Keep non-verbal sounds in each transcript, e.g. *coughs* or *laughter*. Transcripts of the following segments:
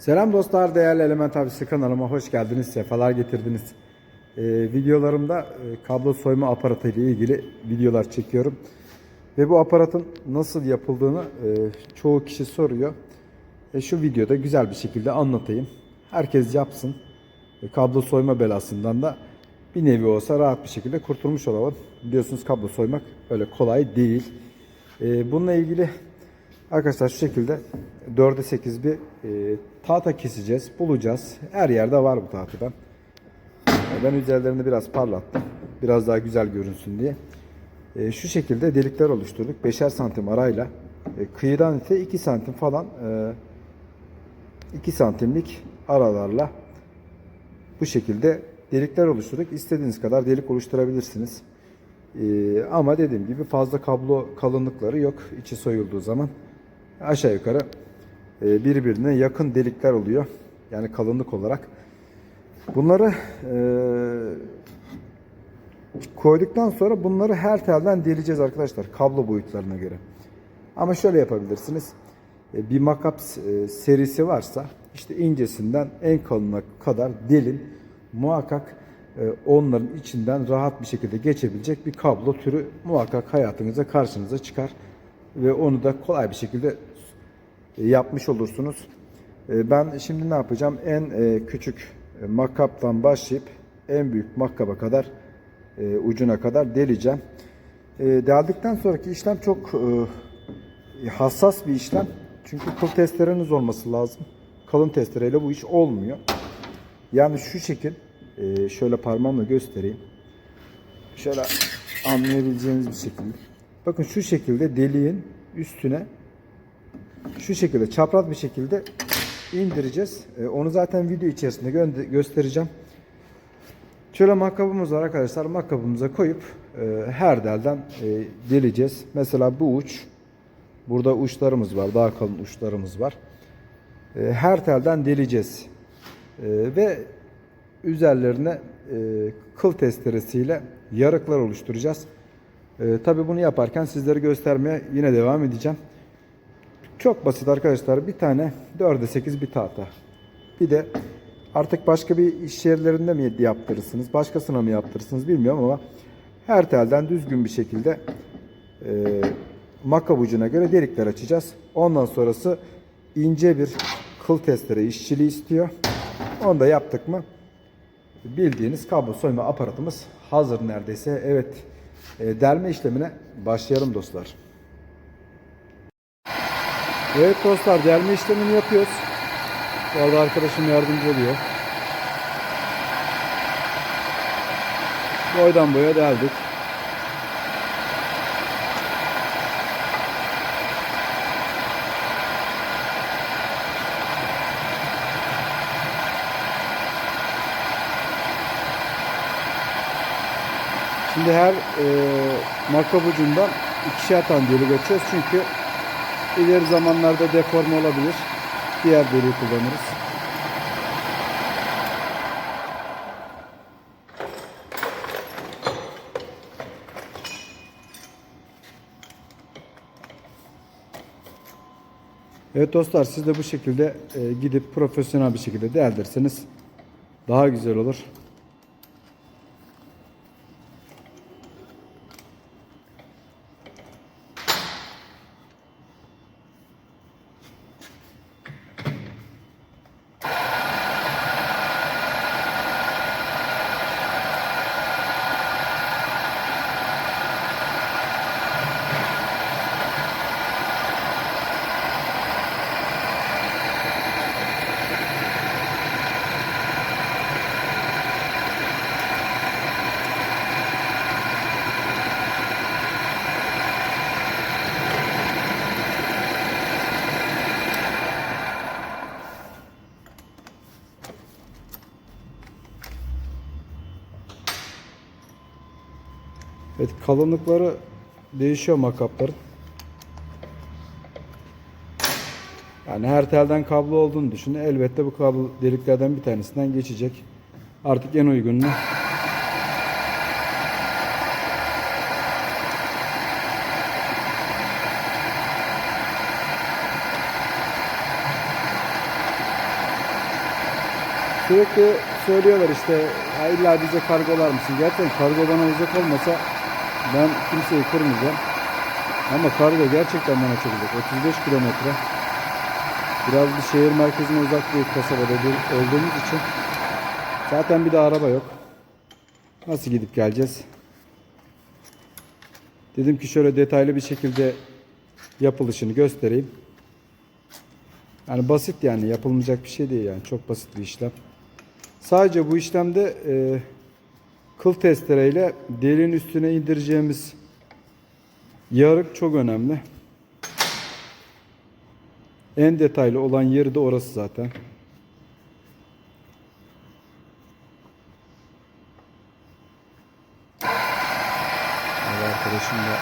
Selam dostlar, değerli Element Abisi kanalıma hoş geldiniz, sefalar getirdiniz. Ee, videolarımda e, kablo soyma aparatı ile ilgili videolar çekiyorum. Ve bu aparatın nasıl yapıldığını e, çoğu kişi soruyor. E, şu videoda güzel bir şekilde anlatayım. Herkes yapsın. E, kablo soyma belasından da bir nevi olsa rahat bir şekilde kurtulmuş olalım. Biliyorsunuz kablo soymak öyle kolay değil. E, bununla ilgili Arkadaşlar şu şekilde 4'e 8 bir e, tahta keseceğiz. Bulacağız. Her yerde var bu tahtadan. E, ben üzerlerini biraz parlattım. Biraz daha güzel görünsün diye. E, şu şekilde delikler oluşturduk. 5'er santim arayla. E, kıyıdan ise 2 santim falan e, 2 santimlik aralarla bu şekilde delikler oluşturduk. İstediğiniz kadar delik oluşturabilirsiniz. E, ama dediğim gibi fazla kablo kalınlıkları yok. İçi soyulduğu zaman aşağı yukarı birbirine yakın delikler oluyor. Yani kalınlık olarak. Bunları e, koyduktan sonra bunları her telden deleceğiz arkadaşlar. Kablo boyutlarına göre. Ama şöyle yapabilirsiniz. E, bir makaps e, serisi varsa işte incesinden en kalınına kadar delin. Muhakkak e, onların içinden rahat bir şekilde geçebilecek bir kablo türü muhakkak hayatınıza karşınıza çıkar ve onu da kolay bir şekilde e, yapmış olursunuz. E, Ben şimdi ne yapacağım? En e, küçük makkaptan başlayıp en büyük makkaba kadar e, ucuna kadar deleceğim. Deldikten sonraki işlem çok hassas bir işlem. Çünkü kıl testereniz olması lazım. Kalın testereyle bu iş olmuyor. Yani şu şekil şöyle parmağımla göstereyim. Şöyle anlayabileceğiniz bir şekilde. Bakın şu şekilde deliğin üstüne şu şekilde çapraz bir şekilde indireceğiz. E, Onu zaten video içerisinde gö- göstereceğim. Şöyle makkabımız var arkadaşlar. Makkabımıza koyup e, her delden e, deleceğiz. Mesela bu uç. Burada uçlarımız var. Daha kalın uçlarımız var. E, her telden deleceğiz. Ve üzerlerine kıl testeresiyle yarıklar oluşturacağız. E, Tabi bunu yaparken sizlere göstermeye yine devam edeceğim. Çok basit arkadaşlar. Bir tane 4'e 8 bir tahta. Bir de artık başka bir iş yerlerinde mi yaptırırsınız, başkasına mı yaptırırsınız bilmiyorum ama her telden düzgün bir şekilde e, ucuna göre delikler açacağız. Ondan sonrası ince bir kıl testere işçiliği istiyor. Onu da yaptık mı bildiğiniz kablo soyma aparatımız hazır neredeyse. Evet e, delme işlemine başlayalım dostlar. Evet dostlar delme işlemini yapıyoruz. Bu arada arkadaşım yardımcı oluyor. Boydan boya deldik. Şimdi her e, makkab ucundan ikişer tane delik açıyoruz çünkü ileri zamanlarda deforme olabilir. Diğer deliği kullanırız. Evet dostlar siz de bu şekilde e, gidip profesyonel bir şekilde deldirseniz daha güzel olur. Evet kalınlıkları değişiyor makapların. Yani her telden kablo olduğunu düşünün. Elbette bu kablo deliklerden bir tanesinden geçecek. Artık en uygununu Sürekli söylüyorlar işte illa bize kargolar mısın? Gerçekten kargo bana uzak olmasa ben kimseyi kırmayacağım. Ama kargo gerçekten bana çok uzak. 35 kilometre. Biraz bir şehir merkezine uzak bir kasabada bir- olduğumuz için zaten bir de araba yok. Nasıl gidip geleceğiz? Dedim ki şöyle detaylı bir şekilde yapılışını göstereyim. Yani basit yani yapılmayacak bir şey değil yani çok basit bir işlem. Sadece bu işlemde e, kıl testereyle derinin üstüne indireceğimiz yarık çok önemli. En detaylı olan yeri de orası zaten. Arkadaşım da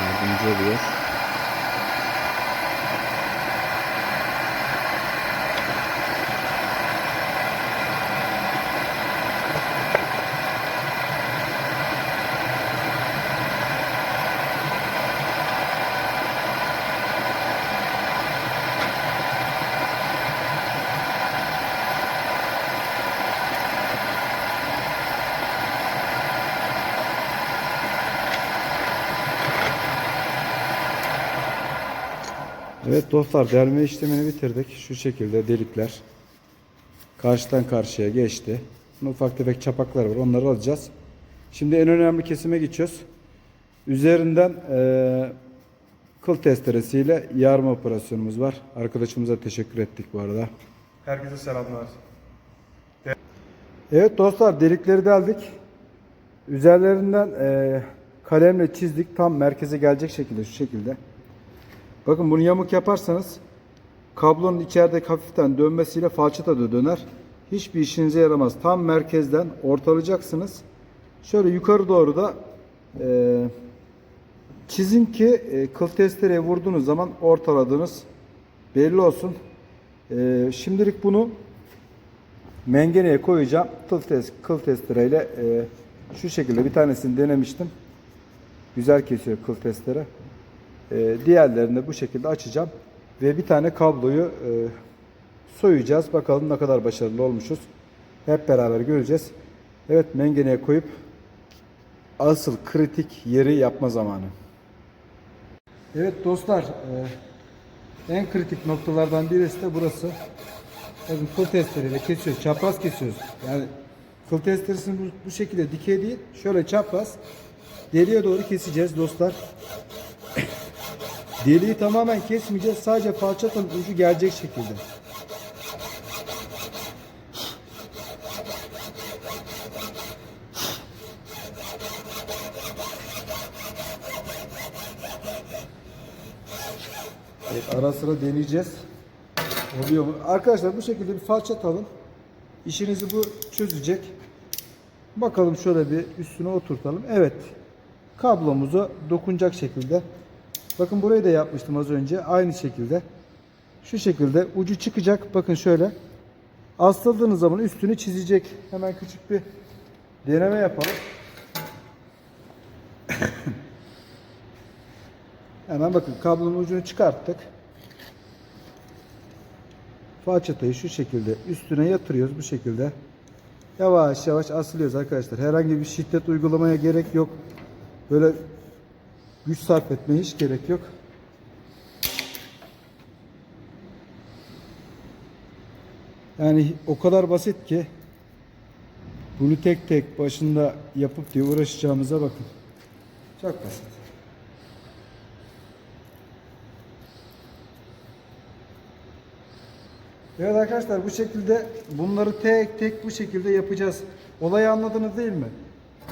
yardımcı oluyor. Evet dostlar delme işlemini bitirdik. Şu şekilde delikler karşıdan karşıya geçti. Bunun ufak tefek çapaklar var. Onları alacağız. Şimdi en önemli kesime geçiyoruz. Üzerinden eee kıl testeresiyle yarma operasyonumuz var. Arkadaşımıza teşekkür ettik bu arada. Herkese selamlar. Evet dostlar delikleri deldik. Üzerlerinden eee, kalemle çizdik. Tam merkeze gelecek şekilde şu şekilde. Bakın bunu yamuk yaparsanız kablonun içeride hafiften dönmesiyle falçata da döner. Hiçbir işinize yaramaz. Tam merkezden ortalayacaksınız. Şöyle yukarı doğru da eee, çizin ki e, kıl testereye vurduğunuz zaman ortaladığınız belli olsun. Eee, şimdilik bunu mengeneye koyacağım. Kıl, tes kıl testereyle e, şu şekilde bir tanesini denemiştim. Güzel kesiyor kıl testere. E, diğerlerini bu şekilde açacağım. Ve bir tane kabloyu e, soyacağız. Bakalım ne kadar başarılı olmuşuz. Hep beraber göreceğiz. Evet mengeneye koyup asıl kritik yeri yapma zamanı. Evet dostlar e, en kritik noktalardan birisi de burası. Bakın kıl testeriyle kesiyoruz. Çapraz kesiyoruz. Yani kıl testeresini bu, bu şekilde dikey değil. Şöyle çapraz. Deliğe doğru keseceğiz dostlar. Deliği tamamen kesmeyeceğiz. Sadece falçatanın ucu gelecek şekilde. Evet, ara sıra deneyeceğiz. Oluyor mu? Arkadaşlar bu şekilde bir falçat alın. İşinizi bu çözecek. Bakalım şöyle bir üstüne oturtalım. Evet. Kablomuza dokunacak şekilde. Bakın burayı da yapmıştım az önce. Aynı şekilde. Şu şekilde ucu çıkacak. Bakın şöyle. Asıldığınız zaman üstünü çizecek. Hemen küçük bir deneme yapalım. *coughs* Hemen bakın kablonun ucunu çıkarttık. Falçatayı şu şekilde üstüne yatırıyoruz bu şekilde. Yavaş yavaş asılıyoruz arkadaşlar. Herhangi bir şiddet uygulamaya gerek yok. Böyle güç sarf etmeye hiç gerek yok. Yani o kadar basit ki bunu tek tek başında yapıp diye uğraşacağımıza bakın. Çok basit. Evet arkadaşlar bu şekilde bunları tek tek bu şekilde yapacağız. Olayı anladınız değil mi?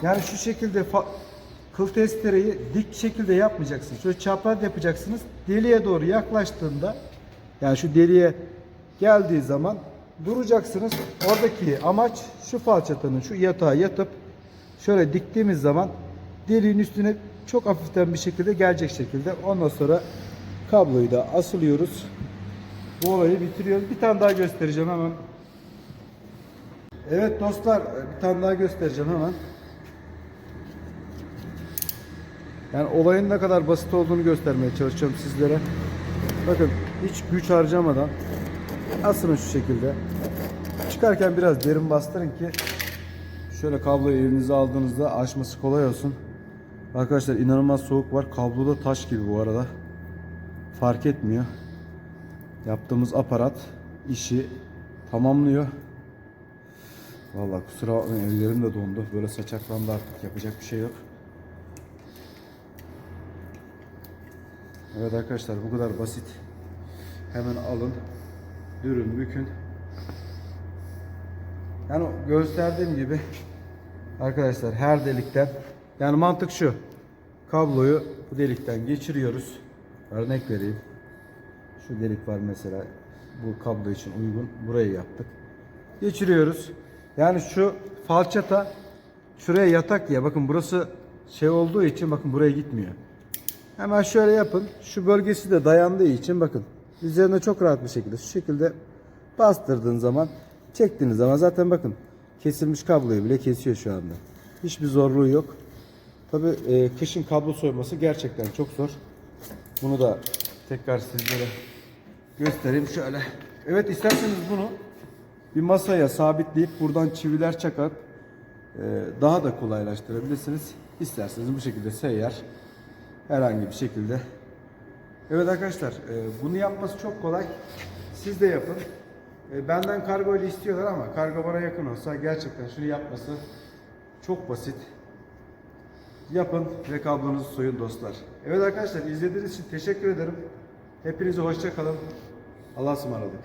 Yani şu şekilde fa- kıl testereyi dik şekilde yapmayacaksınız. Şöyle çapraz yapacaksınız. Deliğe doğru yaklaştığında yani şu deliğe geldiği zaman duracaksınız. Oradaki amaç şu falçatanın şu yatağa yatıp şöyle diktiğimiz zaman deliğin üstüne çok hafiften bir şekilde gelecek şekilde. Ondan sonra kabloyu da asılıyoruz. Bu olayı bitiriyoruz. Bir tane daha göstereceğim hemen. Evet dostlar bir tane daha göstereceğim hemen. Yani olayın ne kadar basit olduğunu göstermeye çalışacağım sizlere. Bakın hiç güç harcamadan asılın şu şekilde. çıkarken biraz derin bastırın ki şöyle kabloyu elinize aldığınızda açması kolay olsun. Arkadaşlar inanılmaz soğuk var. Kablo da taş gibi bu arada. Fark etmiyor. Yaptığımız aparat işi tamamlıyor. Vallahi kusura bakmayın ellerim de dondu. Böyle saçaklandı artık yapacak bir şey yok. Evet arkadaşlar bu kadar basit. Hemen alın. Dürün bükün. Yani gösterdiğim gibi arkadaşlar her delikten yani mantık şu. Kabloyu bu delikten geçiriyoruz. Örnek vereyim. Şu delik var mesela. Bu kablo için uygun. Burayı yaptık. Geçiriyoruz. Yani şu falçata şuraya yatak ya. Bakın burası şey olduğu için bakın buraya gitmiyor. Hemen şöyle yapın. Şu bölgesi de dayandığı için bakın. Üzerine çok rahat bir şekilde şu şekilde bastırdığın zaman çektiğiniz zaman zaten bakın kesilmiş kabloyu bile kesiyor şu anda. Hiçbir zorluğu yok. Tabi kışın kablo soyması gerçekten çok zor. Bunu da tekrar sizlere göstereyim şöyle. Evet isterseniz bunu bir masaya sabitleyip buradan çiviler çakıp e, daha da kolaylaştırabilirsiniz. İsterseniz bu şekilde seyyar herhangi bir şekilde. Evet arkadaşlar e, bunu yapması çok kolay. Siz de yapın. E, Benden kargo ile istiyorlar ama kargo bana yakın olsa gerçekten şunu yapması çok basit. Yapın ve kablonuzu soyun dostlar. Evet arkadaşlar izlediğiniz için teşekkür ederim. Hepinize hoşça kalın. Allah'a ısmarladık.